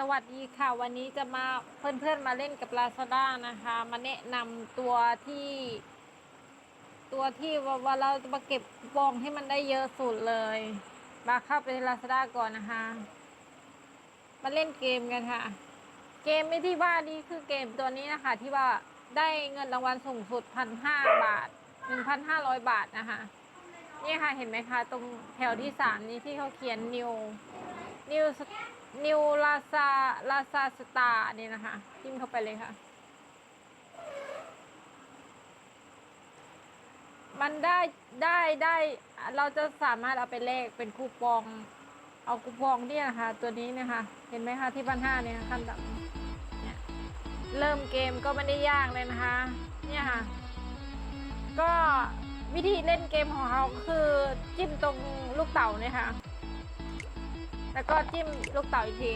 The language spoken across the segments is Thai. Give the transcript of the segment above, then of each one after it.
สวัสดีค่ะ วันนี้จะมาเพื่อนๆมาเล่นกับ Lazada นะคะ มาแนะนำตัวที่ ตัวที่ว่าเราจะมาเก็บคูปองให้มันได้เยอะสุดเลย มาเข้าไปใน Lazada ก่อนนะคะ มาเล่นเกมกันค่ะ เกมไม่ที่ว่านี่คือเกมตัวนี้นะคะ ที่ว่าได้เงินรางวัลสูงสุดพันห้าบาทหนึ่งพันห้าร้อยบาทนะคะนี่ค่ะเห็นไหมคะ ตรงแถวที่สามนี้ที่เขาเขียน new new new lasa lasa star นี่ยนะคะ จิ้มเข้าไปเลยค่ะ มันได้ได้ได้ เราจะสามารถเอาไปเลขเป็นคูปอง เอาคูปองเนี่ยนะคะตัวนี้เนะคะ เห็นไหมคะที่พันห้าเนี่ยขั้นต่ำเนี่ยเริ่มเกมก็ไม่ได้ยากเลยนะคะ เนี่ยค่ะ ก็วิธีเล่นเกมของเขาคือจิ้มตรงลูกเต่าเนี่ยค่ะ แล้วก็จิ้มลูกเต่าอีกที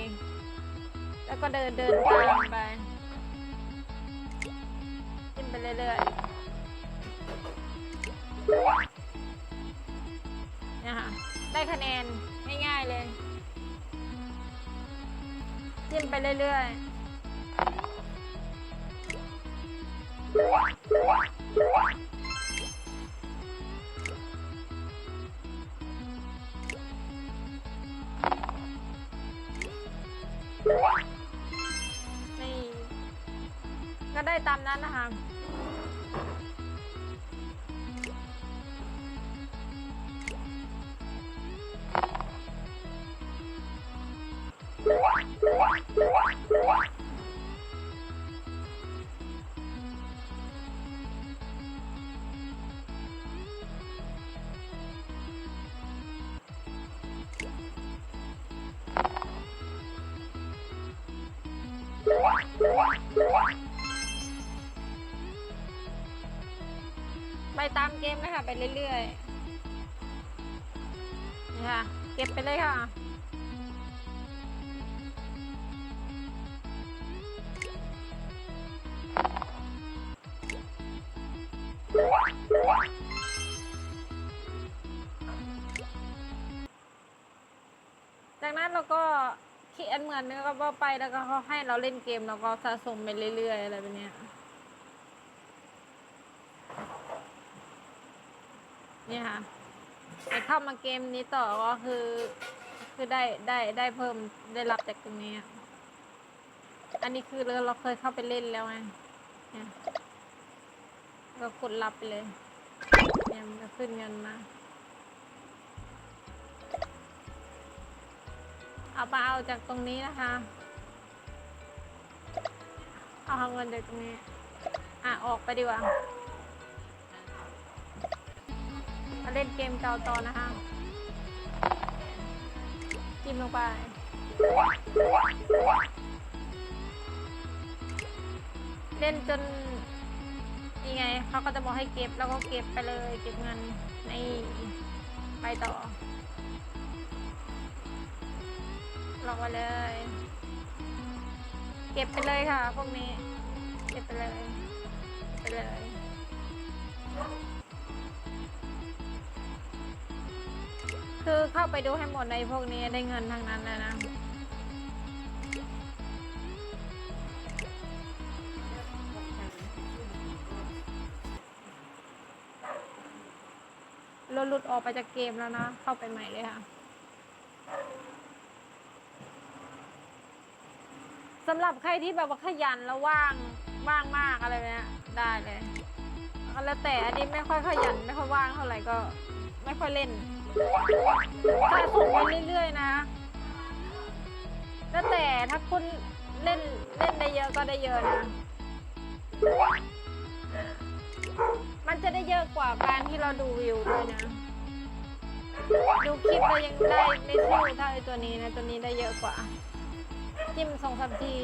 แล้วก็เดินเดินตามไป จิ้มไปเรื่อยๆนี่ยค่ะได้คะแนนง่ายๆเลย จิ้มไปเรื่อยๆ นี่ก็ได้ตามนั้นนะคะ ตามเกมเลยค่ะไปเรื่อยๆนี่ค่ะเก็บไปเลยค่ะ จากนั้นเราก็คิดอันเหมือนนึกว่าไปแล้วก็เขาให้เราเล่นเกมเราก็สะสมไปเรื่อยๆอะไรแบบนี้ เนี่ยค่ะไอเข้ามาเกมนี้ต่อก็คือ คือได้ได้ได้เพิ่มได้รับจากตรงนี้ อันนี้คือเราเราเคยเข้าไปเล่นแล้วไงเนี่ยก็กดรับไปเลยเนี่ยมันขึ้นเงินมาเอาไปเอาจากตรงนี้นะคะ เอาเงินจากตรงนี้ อะ ออกไปดีกว่า เล่นเกมเก่าต่อนะคะจิ้มลงไปเล่นจนยังไงเขาก็จะบอกให้เก็บแล้วก็เก็บไปเลยเก็บเงินในไปต่อลองมาเลย เก็บไปเลยค่ะพวกนี้ เก็บไปเลย ไปเลย คือเข้าไปดูให้หมดในพวกนี้ได้เงินทั้งนั้นเลยนะเราหลุดออกไปจากเกมแล้วนะ เข้าไปใหม่เลยค่ะสำหรับใครที่แบบว่าขยันแล้วว่างว่างมากอะไรเนี้ยได้เลยแล้วแต่อันนี้ไม่ค่อยขยันไม่ค่อยว่างเท่าไหร่ก็ไม่ค่อยเล่น สะสมไปเรื่อยๆนะ แล้วแต่ถ้าคุณเล่นเล่นได้เยอะก็ได้เยอะนะ มันจะได้เยอะกว่าการที่เราดูวิวด้วยนะ ดูคลิปเรายังได้ไม่สู้เท่าไอตัวนี้นะ ตัวนี้ได้เยอะกว่า จิ้มสองสามที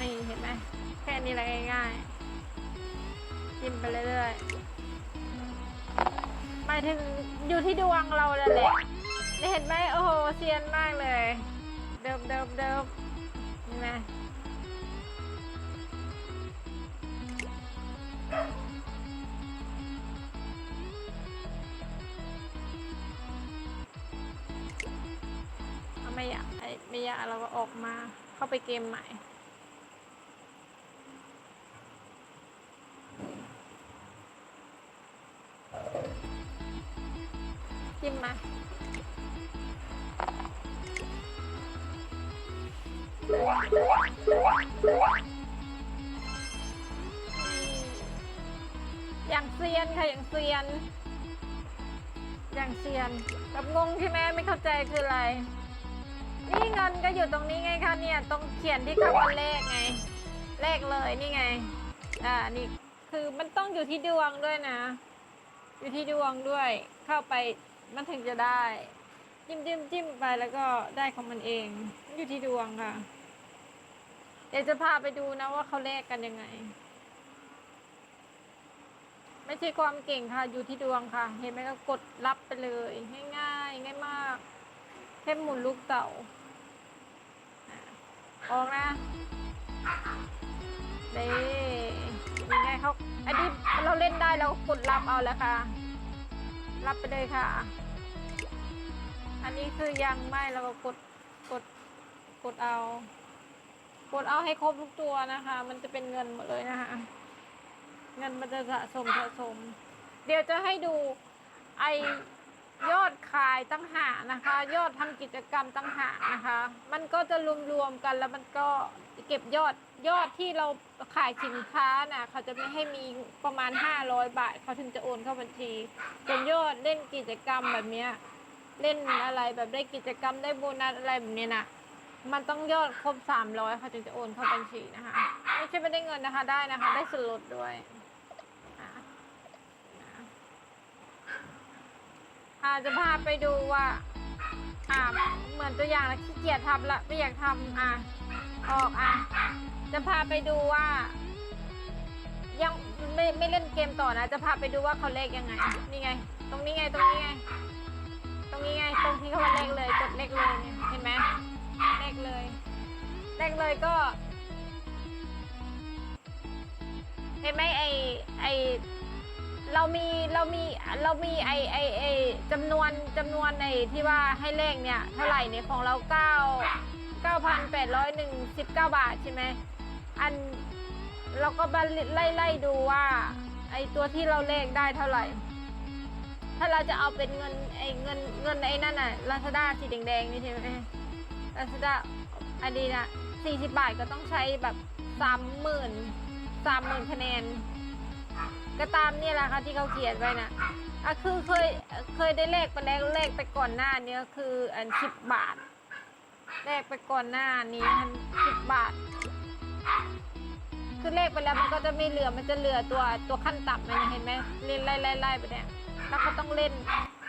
นี่เห็นไหมแค่นี้แหละง่ายๆจิ้มไปเรื่อยๆหมายถึงอยู่ที่ดวงเราแล้วแหละเห็นไหมโอ้โหเซียนมากเลย เดิมเดิมเดิมนี่ไหมไม่อยากไม่อยากเราก็ออกมาเข้าไปเกมใหม่ จิ้มมา อย่างเซียนค่ะ อย่างเซียน อย่างเซียนแบบงงใช่ไหมไม่เข้าใจคืออะไร นี่เงินก็อยู่ตรงนี้ไงคะเนี่ย ตรงเขียนที่คำว่าเลขไง เลขเลยนี่ไง อ่า นี่คือมันต้องอยู่ที่ดวงด้วยนะ อยู่ที่ดวงด้วย เข้าไป มันถึงจะได้ จิ้มจิ้มจิ้มไปแล้วก็ได้ของมันเอง อยู่ที่ดวงค่ะ เดี๋ยวจะพาไปดูนะว่าเขาเลขกันยังไง ไม่ใช่ความเก่งค่ะ อยู่ที่ดวงค่ะ เห็นไหมก็กดรับไปเลย ง่ายๆง่ายมากแค่หมุนลูกเต่าอะออกนะเด้ยังไงเขาอันนี้เราเล่นได้เรากดรับเอาแล้วค่ะ รับไปเลยค่ะ อันนี้คือยังไม่เราก็กดกดกดเอา กดเอาให้ครบทุกตัวนะคะ มันจะเป็นเงินหมดเลยนะคะ เงินมันจะสะสมสะสม เดี๋ยวจะให้ดูไอยอดขายตั้งหานะคะ ยอดทำกิจกรรมตั้งหานะคะ มันก็จะรวมๆกันแล้วมันก็เก็บยอด ยอดที่เราขายสินค้าน่ะเขาจะไม่ให้มีประมาณ 500 บาท เขาถึงจะโอนเข้าบัญชีส่วนยอดเล่นกิจกรรมแบบเนี้ยเล่นอะไรแบบได้กิจกรรมได้โบนัสอะไรแบบเนี้ยนะมันต้องยอดครบ 300เขาถึงจะโอนเข้าบัญชีนะคะไม่ใช่ไม่ได้เงินนะคะได้นะคะ ได้ส่วนลดด้วยอะอะจะพาไปดูว่า อ่าเหมือนตัวอย่างแล้วขี้เกียจทำละไม่อยากทำอะออกอะ จะพาไปดูว่า ยังไม่ไม่เล่นเกมต่อนะ จะพาไปดูว่าเขาเลขยังไง นี่ไง ตรงนี้ไงตรงนี้ไง ตรงนี้ไง ตรงที่เขาว่าเลขเลยกดเลขเลยเนี่ยเห็นไหมเลขเลยเลขเลยก็เห็นไหมไอไอ เรามีเรามีเรามีไอไอไอจำนวนจำนวนไอที่ว่าให้เลขเนี่ยเท่าไหร่เนี่ยของเราเก้าเก้าพันแปดร้อยหนึ่งสิบเก้าบาทใช่ไหมอันเราก็มาไล่ไล่ดูว่า ไอตัวที่เราเลขได้เท่าไหร่ ถ้าเราจะเอาเป็นเงินไอเงินเงินไอนั่นน่ะลาซาด้าสีแดงๆนี่ใช่ไหมลาซาด้าอันนี้นะสี่สิบบาทก็ต้องใช้แบบสามหมื่นสามหมื่นคะแนน ก็ตามนี่แหละค่ะที่เขาเขียนไว้นะอะคือเคยเคยได้เลขไปแล้วเลขไปก่อนหน้านี้คืออันสิบบาทเลขไปก่อนหน้านี้มันสิบบาท คือเลขไปแล้วมันก็จะไม่เหลือมันจะเหลือตัวตัวขั้นต่ำมันเห็นไหมเล่นไล่ไล่ไล่ไปเนี่ยแล้วก็ต้องเล่น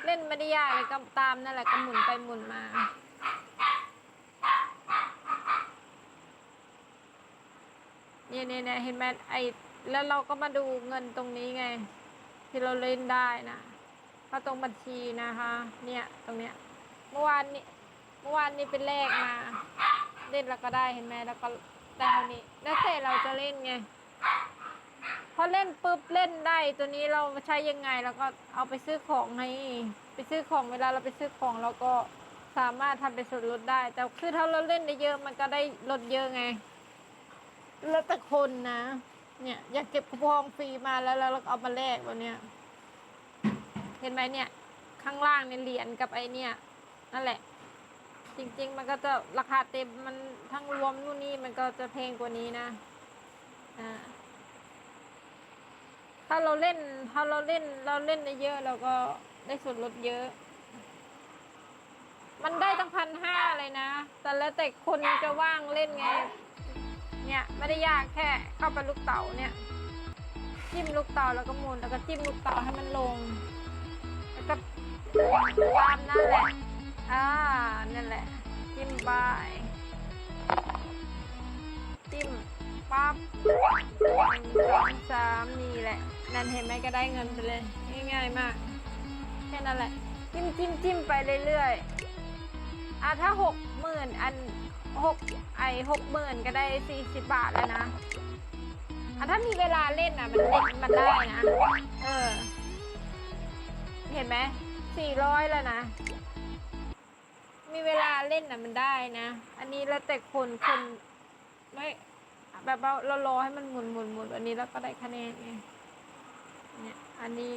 เล่นไม่ได้ยากเลยก็ตามนั่นแหละก็หมุนไปหมุนมานี่ยเนี่ยเนี่ยเห็นไหมไอ แล้วเราก็มาดูเงินตรงนี้ไง ที่เราเล่นได้นะเข้าตรงบัญชีนะคะ เนี่ยตรงเนี้ย เมื่อวานนี้เมื่อวานนี้เป็นเลขมาเล่นแล้วก็ได้เห็นไหมแล้วก็ได้เท่านี้ แล้วแต่เราจะเล่นไงพอเล่นปุ๊บเล่นได้ ตัวนี้เราใช้ยังไงแล้วก็เอาไปซื้อของไงไปซื้อของเวลาเราไปซื้อของเราก็สามารถทำเป็นส่วนลดได้ แต่คือถ้าเราเล่นได้เยอะมันก็ได้ลดเยอะไง แล้วแต่คนนะ เนี่ย อยากเก็บคูปองฟรีมาแล้วแล้วเราก็เอามาแลกวันเนี้ยเห็นไหมเนี่ย ข้างล่างเนี่ยเหรียญกับไอเนี่ย นั่นแหละ จริง ๆ มันก็จะราคาเต็มมันทั้งรวมนู่นนี่มันก็จะแพงกว่านี้นะอ่าถ้าเราเล่นถ้าเราเล่นเราเล่นได้เยอะเราก็ได้ส่วนลดเยอะ มันได้ตั้งพันห้าเลยนะ แต่แล้วแต่คนจะว่างเล่นไง เนี่ยไม่ได้ยากแค่เข้าไปลูกเต๋าเนี่ยจิ้มลูกเต๋าแล้วก็หมุนแล้วก็จิ้มลูกเต๋าให้มันลง แล้วก็ตามนั่นแหละอ่านั่นแหละ จิ้มบายจิ้มปั๊บหนึ่งสองสามนี่แหละ นั่นเห็นไหมก็ได้เงินไปเลย ง่ายๆมาก แค่นั้นแหละ จิ้มจิ้มจิ้มไปเรื่อยๆอะถ้าหกหมื่นอัน หกไอหกหมื่นก็ได้สี่สิบบาทแล้วนะอะถ้ามีเวลาเล่นอะ มันเล่นมันได้นะ เออ เห็นไหมสี่ร้อยแล้วนะ มีเวลาเล่นน่ะมันได้นะ อันนี้แล้วแต่คนคนไม่แบบว่าเรารอให้มันหมุนหมุนหมุนอันนี้แล้วก็ได้คะแนนไงเนี่ยอันนี้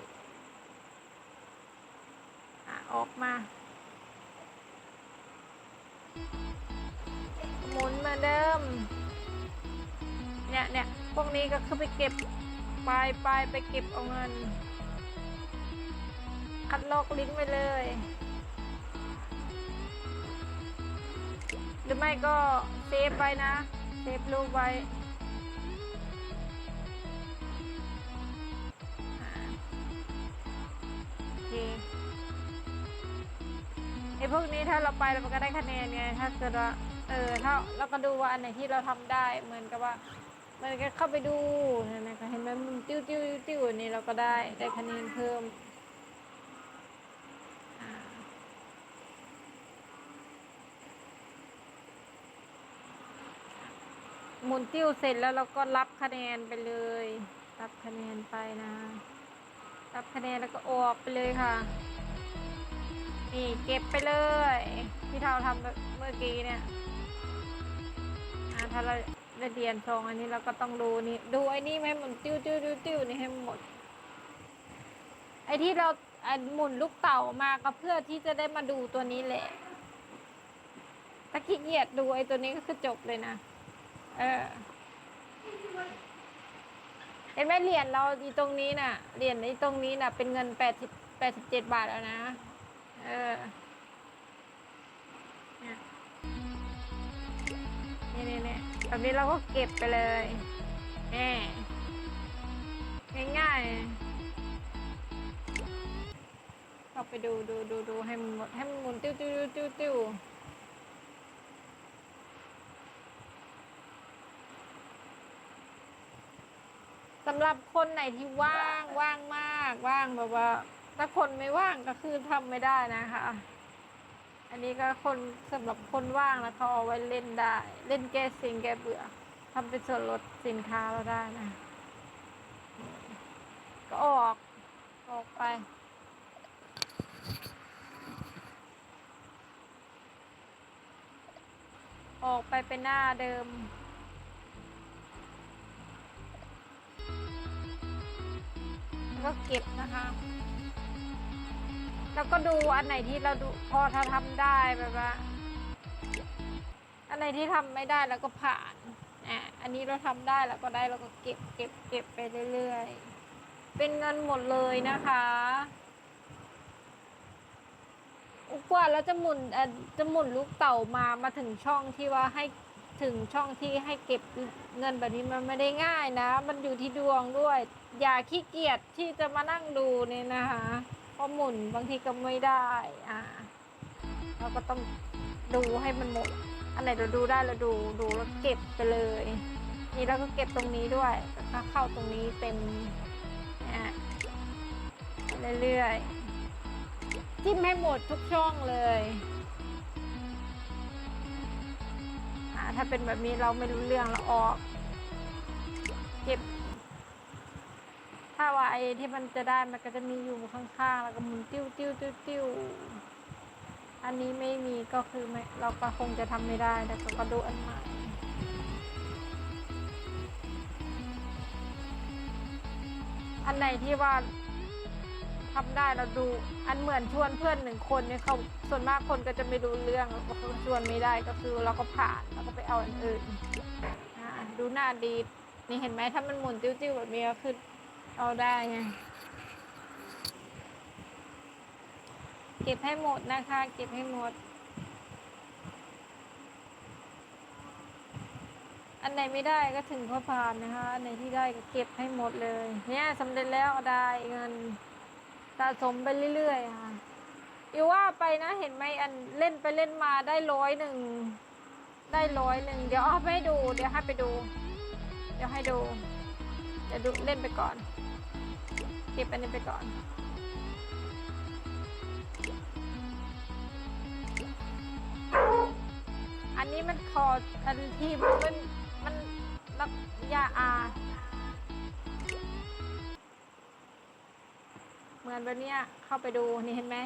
อะออกมา หมุนมือนเดิม เนี่ยเนี่ยพวกนี้ก็คือไปเก็บไปไปไปเก็บเอาเงิน คัดลอกลิงก์ไปเลย หรือไม่ก็เซฟไว้นะ เซฟรูปไว้อ่าโอเคไอ้พวกนี้ถ้าเราไปเราก็ได้คะแนนไงถ้าเกิดว่า เออถ้าเราก็ดูว่าอันไหนที่เราทำได้เหมือนกับว่ามันก็เข้าไปดูเห็นไหมคะเห็นไหมมันติ้วติ้วติ้วติ้วนี่เราก็ได้ได้คะแนนเพิ่มหมุนติ้วเสร็จแล้วเราก็รับคะแนนไปเลย รับคะแนนไปนะ รับคะแนนแล้วก็ออกไปเลยค่ะนี่เก็บไปเลย ที่เราทำเมื่อกี้เนี่ย ถ้าเราได้เรียนซองอันนี้เราก็ต้องดูนี่ ดูไอ้นี่ไหมหมุนติ้วติ้วติ้วติ้วนี่ให้หมด ไอ้ที่เราไอ้หมุนลูกเต่ามาก็เพื่อที่จะได้มาดูตัวนี้แหละถ้าขี้เกียจดูไอ้ตัวนี้ก็คือจบเลยนะ เออเห็นไหมเหรียญเราอีตรงนี้น่ะเหรียญในตรงนี้น่ะ เป็นเงินแปดสิบแปดสิบเจ็ดบาทแล้วนะ เออ นี่นี่นี่แบบนี้เราก็เก็บไปเลยแหมง่ายๆเข้าไปดูดูดูดูให้มันหมดให้มันหมุนติ้วติ้วติ้วติ้วสำหรับคนไหนที่ว่างว่างมาก ว่างแบบว่า ถ้าคนไม่ว่างก็คือทำไม่ได้นะคะ อันนี้ก็คนสำหรับคนว่างแล้วเขาเอาไว้เล่นได้ เล่นแก้สิงแก้เบื่อทำเป็นส่วนลดสินค้าเราได้นะ ก็ออก ออกไปออกไปเป็นหน้าเดิมแล้วก็เก็บนะคะ แล้วก็ดูอันไหนที่เราดูพอถ้าทำได้แบบว่า อันไหนที่ทำไม่ได้แล้วก็ผ่านอะอันนี้เราทำได้แล้วก็ได้เราก็เก็บเก็บเก็บไปเรื่อยๆ เป็นเงินหมดเลยนะคะกว่าแล้วจะหมุนจะหมุนลูกเต่ามามาถึงช่องที่ว่าให้ถึงช่องที่ให้เก็บเงินแบบนี้มันไม่ได้ง่ายนะ มันอยู่ที่ดวงด้วย อย่าขี้เกียจที่จะมานั่งดูเนี่ยนะคะ เพราะหมุนบางทีก็ไม่ได้ อ่า เราก็ต้องดูให้มันหมด อันไหนเราดูได้เราดูดูแล้วเก็บไปเลย นี่เราก็เก็บตรงนี้ด้วยแล้วก็เข้าตรงนี้เต็มอะเรื่อยๆจิ้มให้หมดทุกช่องเลยอ่าถ้าเป็นแบบนี้เราไม่รู้เรื่องเราออก ถ้าว่าไอ้ที่มันจะได้มันก็จะมีอยู่ข้างๆแล้วก็หมุนติ้วติ้วติ้วติ้วอันนี้ไม่มีก็คือไม่เราก็คงจะทำไม่ได้แต่ก็ดูอันใหม่อันไหนที่ว่าทำได้เราดู อันเหมือนชวนเพื่อนหนึ่งคนเนี่ยเขาส่วนมากคนก็จะไม่รู้เรื่องเราะเขาชวนไม่ได้ก็คือเราก็ผ่านเราก็ไปเอาอันอื่นดูหน้าดีนี่เห็นไหมถ้ามันหมุนติ้วๆแบบนี้ก็คือ เอาได้ไง เก็บให้หมดนะคะ เก็บให้หมด อันไหนไม่ได้ก็ถึงข้อผ่านนะคะ อันไหนที่ได้ก็เก็บให้หมดเลย เนี่ยสำเร็จแล้วได้เงินสะสมไปเรื่อยๆค่ะอีว่าไปนะเห็นไหมอันเล่นไปเล่นมาได้ร้อยหนึ่งได้ร้อยหนึ่งเดี๋ยวเอาไปดู เดี๋ยวให้ไปดู เดี๋ยวให้ดู เดี๋ยวดูเล่นไปก่อน เก็บอันนี้ไปก่อน อันนี้มันคออันที่มันมันรับยาอา เหมือนแบบเนี้ยเข้าไปดูนี่เห็นไหม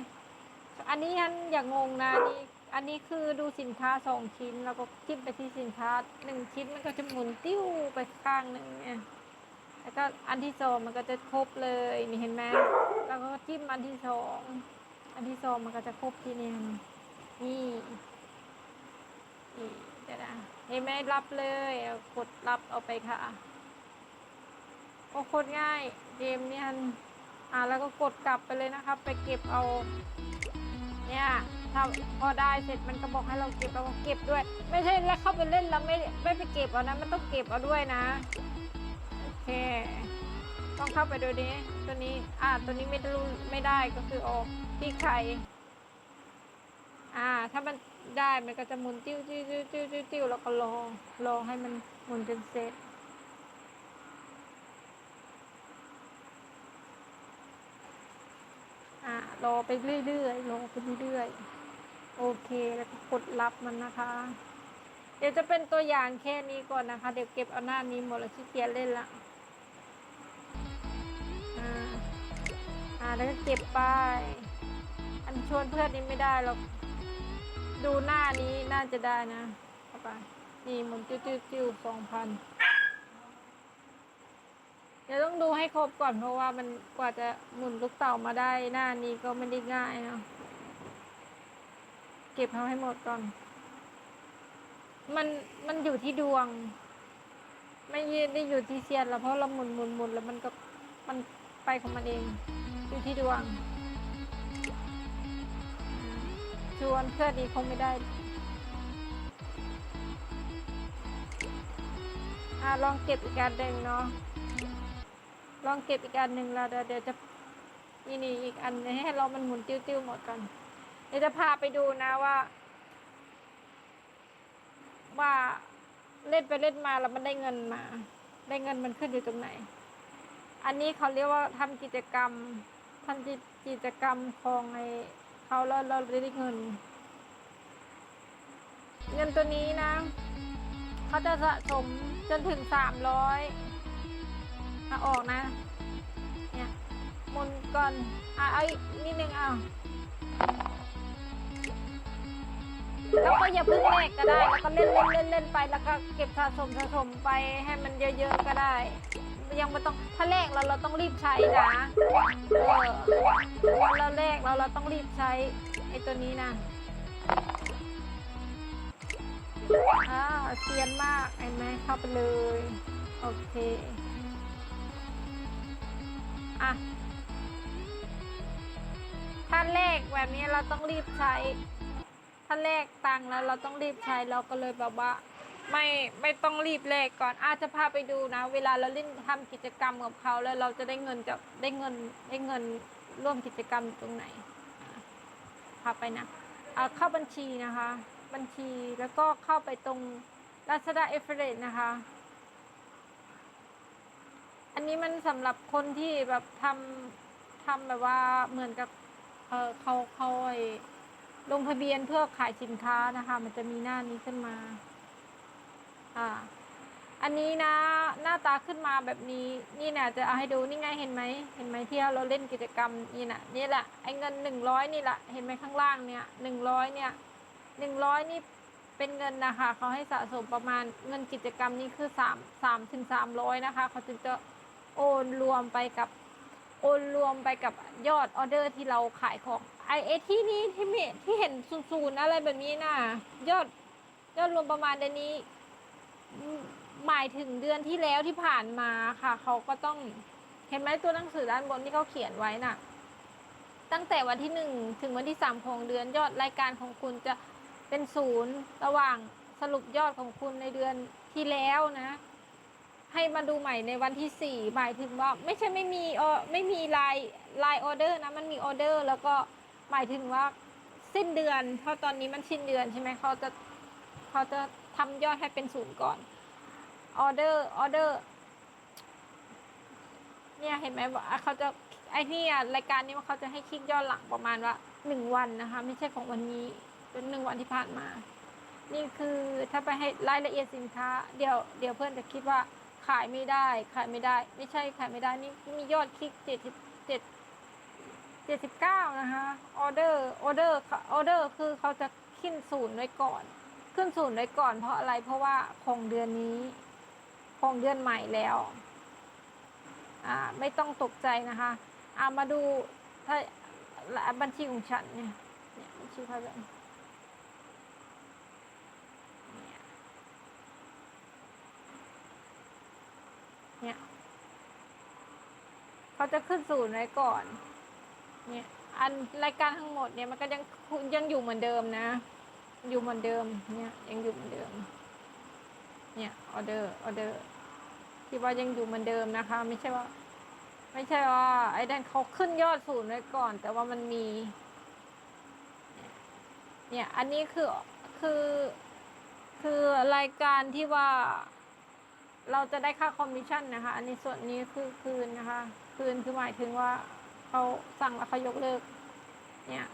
อันนี้ฉันอย่างงงนะนี่อันนี้คือดูสินค้าสองชิ้น แล้วก็จิ้มไปที่สินค้าหนึ่งชิ้นมันก็จะหมุนติ้วไปข้างหนึ่งเนี่ย แล้วก็อันที่สองมันก็จะครบเลยนี่เห็นไหมแล้วก็จิ้มอันที่สองอันที่สองมันก็จะครบที่นี่นี่นี่เดี๋ยวนะเห็นไหมรับเลยกดรับเอาไปค่ะโอ้โคตรง่ายเกมเนี่ยอ่าแล้วก็กดกลับไปเลยนะครับ ไปเก็บเอา เนี่ยถ้าพอได้เสร็จมันก็บอกให้เราเก็บเราก็เก็บด้วย ไม่ใช่แล้วเข้าไปเล่นแล้วไม่ไม่ไปเก็บเอานะมันต้องเก็บเอาด้วยนะ เค ต้องเข้าไปดูนี้ตัวนี้ อ่า ตัวนี้ไม่รู้ไม่ได้ก็คือออกที่ไข่อ่า ถ้ามันได้มันก็จะหมุนติ้วติ้วติ้วติ้วติ้วติ้วแล้วก็รอรอให้มันหมุนจนเสร็จอ่ารอไปเรื่อยๆรอไปเรื่อยๆโอเคแล้วก็กดรับมันนะคะ เดี๋ยวจะเป็นตัวอย่างแค่นี้ก่อนนะคะ เดี๋ยวเก็บเอาหน้านี้หมดแล้วขี้เกียจเล่นละ อ่าแล้วก็เก็บไป อันชวนเพื่อนนี้ไม่ได้หรอก ดูหน้านี้น่าจะได้นะเข้าไปนี่หมุนติ้วติ้วติ้วสองพันเดี๋ยวต้องดูให้ครบก่อนเพราะว่ามันกว่าจะหมุนลูกเต่ามาได้หน้านี้ก็ไม่ได้ง่ายเนาะเก็บเขาให้หมดก่อน มันมันอยู่ที่ดวง ไม่ได้อยู่ที่เซียนหรอกเพราะเราหมุนหมุนหมุนแล้วมันก็มัน ไปของมันเอง อยู่ที่ดวง ชวนเพื่อนนี้คงไม่ได้อ่าลองเก็บอีกอันหนึ่งเนาะ ลองเก็บอีกอันหนึ่งแล้วเดี๋ยวเดี๋ยวจะนี่นี่อีกอันให้เรามันหมุนติ้วๆหมดกัน เดี๋ยวจะพาไปดูนะว่า ว่าเล่นไปเล่นมาแล้วมันได้เงินมา ได้เงินมันขึ้นอยู่ตรงไหน อันนี้เขาเรียกว่าทำกิจกรรมทำกิจกรรมของไอเขาแล้วเราได้เงิน เงินตัวนี้นะ เขาจะสะสมจนถึงสามร้อยเอาออกนะ เนี่ยมุนก่อน อะเอาอีกนิดนึงเอาแล้วก็อย่าเพิ่งเลกก็ได้ แล้วก็เล่นเล่นเล่นเล่นไป แล้วก็เก็บสะสมสะสมไปให้มันเยอะๆก็ได้ ยังไม่ต้องถ้าแลกเราเราต้องรีบใช้นะเออเราแลกเราเราต้องรีบใช้ไอ้ตัวนี้นะอ่าเซียนมากไอ้แม่เข้าไปเลยโอเคอะถ้าเลขแบบนี้เราต้องรีบใช้ ถ้าเลขตังค์แล้วเราต้องรีบใช้เราก็เลยแบบว่า ไม่ไม่ต้องรีบเลขก่อนอาจจะพาไปดูนะ เวลาเราเล่นทำกิจกรรมกับเขาแล้วเราจะได้เงินจะได้เงินได้เงินร่วมกิจกรรมตรงไหนอะพาไปนะอะเข้าบัญชีนะคะ บัญชีแล้วก็เข้าไปตรง Lazada a f f i l i a t e นะคะ อันนี้มันสำหรับคนที่แบบทำทำแบบว่าเหมือนกับเออเขาเขาไอ้ลงทะเบียนเพื่อขายสินค้านะคะ มันจะมีหน้านี้ขึ้นมา อ่า อันนี้นะ หน้าตาขึ้นมาแบบนี้นี่นี่ยจะเอาให้ดูนี่ไงเห็นไหมเห็นไหมที่เราเล่นกิจกรรมนี่นะนี่แหละไอ้เงินหนึ่งร้อยนี่แหละเห็นไหมข้างล่างเนี่ยหนึ่งร้อยเนี่ยหนึ่งร้อยนี่เป็นเงินนะคะเขาให้สะสมประมาณเงินกิจกรรมนี้คือสามสามถึงสามร้อยนะคะเขาจึงจะโอนรวมไปกับโอนรวมไปกับยอดออเดอร์ที่เราขายของไอเอที่นี้ที่มีที่เห็นศูนย์อะไรแบบนี้นะยอดยอดรวมประมาณเดือนนี้ หมายถึงเดือนที่แล้วที่ผ่านมาค่ะ เขาก็ต้องเห็นไหมตัวหนังสือด้านบนที่เขาเขียนไว้น่ะ ตั้งแต่วันที่หนึ่งถึงวันที่สามของเดือนยอดรายการของคุณจะเป็นศูนย์ระหว่างสรุปยอดของคุณในเดือนที่แล้วนะ ให้มาดูใหม่ในวันที่สี่หมายถึงว่าไม่ใช่ไม่มีเออไม่มีลายลายออเดอร์นะ มันมีออเดอร์แล้วก็หมายถึงว่าสิ้นเดือนเพราะตอนนี้มันสิ้นเดือนใช่ไหมเขาจะเขาจะ ทำยอดให้เป็นศูนย์ก่อนออเดอร์ออเดอร์เนี่ยเห็นไหมว่าเขาจะไอ้นี่รายการนี้ว่าเขาจะให้คลิกยอนหลังประมาณว่าหนึ่งวันนะคะ ไม่ใช่ของวันนี้เป็นหนึ่งวันที่ผ่านมา นี่คือถ้าไปให้รายละเอียดสินค้า เดี๋ยวเดี๋ยวเพื่อนจะคิดว่าขายไม่ได้ ขายไม่ได้ ไม่ใช่ขายไม่ได้นี่มียอดคลิกเจ็ดสิบเจ็ดเจ็ดสิบเก้านะคะออเดอร์ออเดอร์ออเดอร์คือเขาจะขึ้นศูนย์ไว้ก่อน ขึ้นศูนย์ไว้ก่อน เพราะอะไรเพราะว่าของเดือนนี้ของเดือนใหม่แล้วอ่าไม่ต้องตกใจนะคะอามาดูถ้าบัญชีของฉันเนี่ยเนี่ยบัญชีเขาเนี่ยเนี่ยเขาจะขึ้นศูนย์ไว้ก่อน เนี่ย อันรายการทั้งหมดเนี่ยมันก็ยังยังอยู่เหมือนเดิมนะ อยู่เหมือนเดิมเนี่ยยังอยู่เหมือนเดิม เนี่ยออเดอร์ออเดอร์ที่ว่ายังอยู่เหมือนเดิมนะคะ ไม่ใช่ว่า ไม่ใช่ว่าไอ้ดันเขาขึ้นยอดศูนย์ไว้ก่อน แต่ว่ามันมี เนี่ยอันนี้คือคือ คือรายการที่ว่า เราจะได้ค่าคอมมิชชั่นนะคะ อันนี้ส่วนนี้คือคืนนะคะ คืนคือหมายถึงว่าเขาสั่งแล้วเขายกเลิก เนี่ย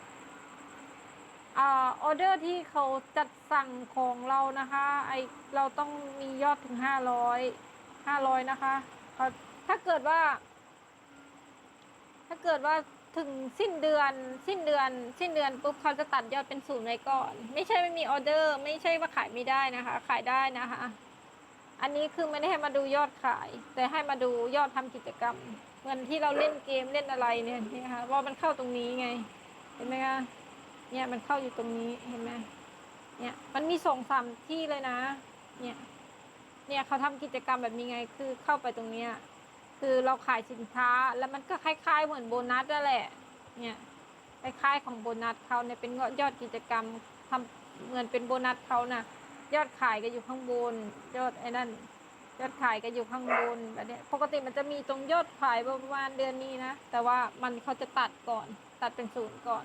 ออเดอร์ที่เขาจัดสั่งของเรานะคะไอเราต้องมียอดถึงห้าร้อยห้าร้อยนะคะเขาถ้าเกิดว่า ถ้าเกิดว่าถึงสิ้นเดือน สิ้นเดือน สิ้นเดือนปุ๊บเขาจะตัดยอดเป็นศูนย์ไว้ก่อน ไม่ใช่ไม่มีออเดอร์ ไม่ใช่ว่าขายไม่ได้นะคะ ขายได้นะคะ อันนี้คือไม่ได้ให้มาดูยอดขาย แต่ให้มาดูยอดทำกิจกรรมเหมือนที่เราเล่นเกมเล่นอะไรเนี่ยนะคะว่ามันเข้าตรงนี้ไง เห็นไหมคะ เนี่ยมันเข้าอยู่ตรงนี้เห็นไหมเนี่ยมันมีสองสามที่เลยนะ เนี่ย เนี่ยเขาทำกิจกรรมแบบนี้ไง คือเข้าไปตรงเนี้ยคือเราขายสินค้าแล้วมันก็คล้าย ๆ เหมือนโบนัสนั่นแหละ เนี่ยคล้ายๆของโบนัสเขาเนี่ยเป็นยอดกิจกรรมทำเหมือนเป็นโบนัสเขานะ่ะ ยอดขายก็อยู่ข้างบน ยอดไอ้นั่นยอดขายก็อยู่ข้างบนแบบนี้ปกติมันจะมีตรงยอดขายประมาณเดือนนี้นะ แต่ว่ามันเขาจะตัดก่อน ตัดเป็นศูนย์ก่อน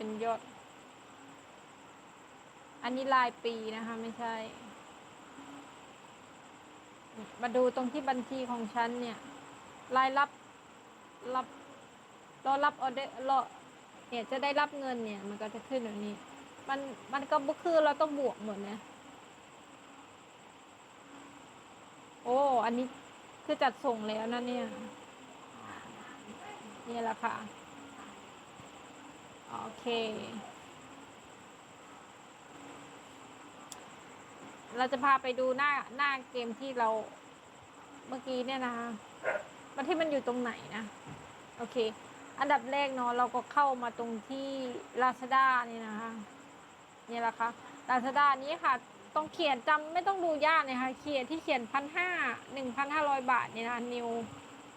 เป็นยอด อันนี้รายปีนะคะไม่ใช่ มาดูตรงที่บัญชีของฉันเนี่ย รายรับรับรอรับออเดอร์รอเนี่ยจะได้รับเงินเนี่ย มันก็จะขึ้นแบบนี้ มันมันก็คือเราต้องบวกหมดนะโอ้อันนี้คือจัดส่งแล้วนะเนี่ย นี่แหละค่ะ โอเค เราจะพาไปดูหน้าหน้าเกมที่เราเมื่อกี้เนี่ยนะคะมันที่มันอยู่ตรงไหนนะ โอเค อันดับแรกเนาะเราก็เข้ามาตรงที่ Lazada นี่นะคะนี่แหละค่ะ Lazada นี้ค่ะต้องเขียนจำไม่ต้องดูยากเลยค่ะเขียนที่เขียนพันห้าหนึ่งพันห้าร้อยบาทเนี่ยนะคะ New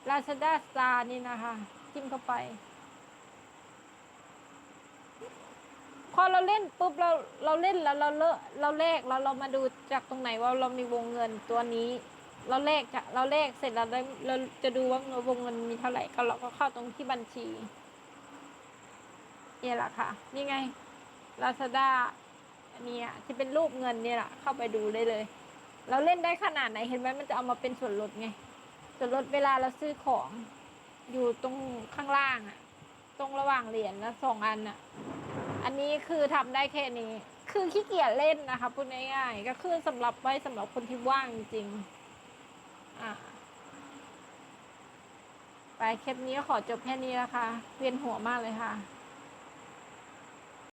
Lazada Star นี่นะคะ จิ้มเข้าไป พอเราเล่นปุ๊บเราเราเล่นแล้วเราเลอะเราเลขแล้วเรามาดูจากตรงไหนว่าเรามีวงเงินตัวนี้ เราเลขจะเราเลขเสร็จแล้วเราเราจะดูว่าเงินวงเงินมีเท่าไหร่ก็เราก็เข้าตรงที่บัญชีเนี่ยแหละค่ะ นี่ไง Lazada อันนี้อะที่เป็นรูปเงินเนี่ยแหละเข้าไปดูได้เลย เราเล่นได้ขนาดไหนเห็นไหมมันจะเอามาเป็นส่วนลดไง ส่วนลดเวลาเราซื้อของอยู่ตรงข้างล่างอะตรงระหว่างเหรียญนะสองอันอะ อันนี้คือทำได้แค่นี้ คือขี้เกียจเล่นนะคะพูดง่ายๆก็คือสำหรับไว้สำหรับคนที่ว่างจริงอ่าไปคลิปนี้ขอจบแค่นี้นะคะเวียนหัวมากเลยค่ะ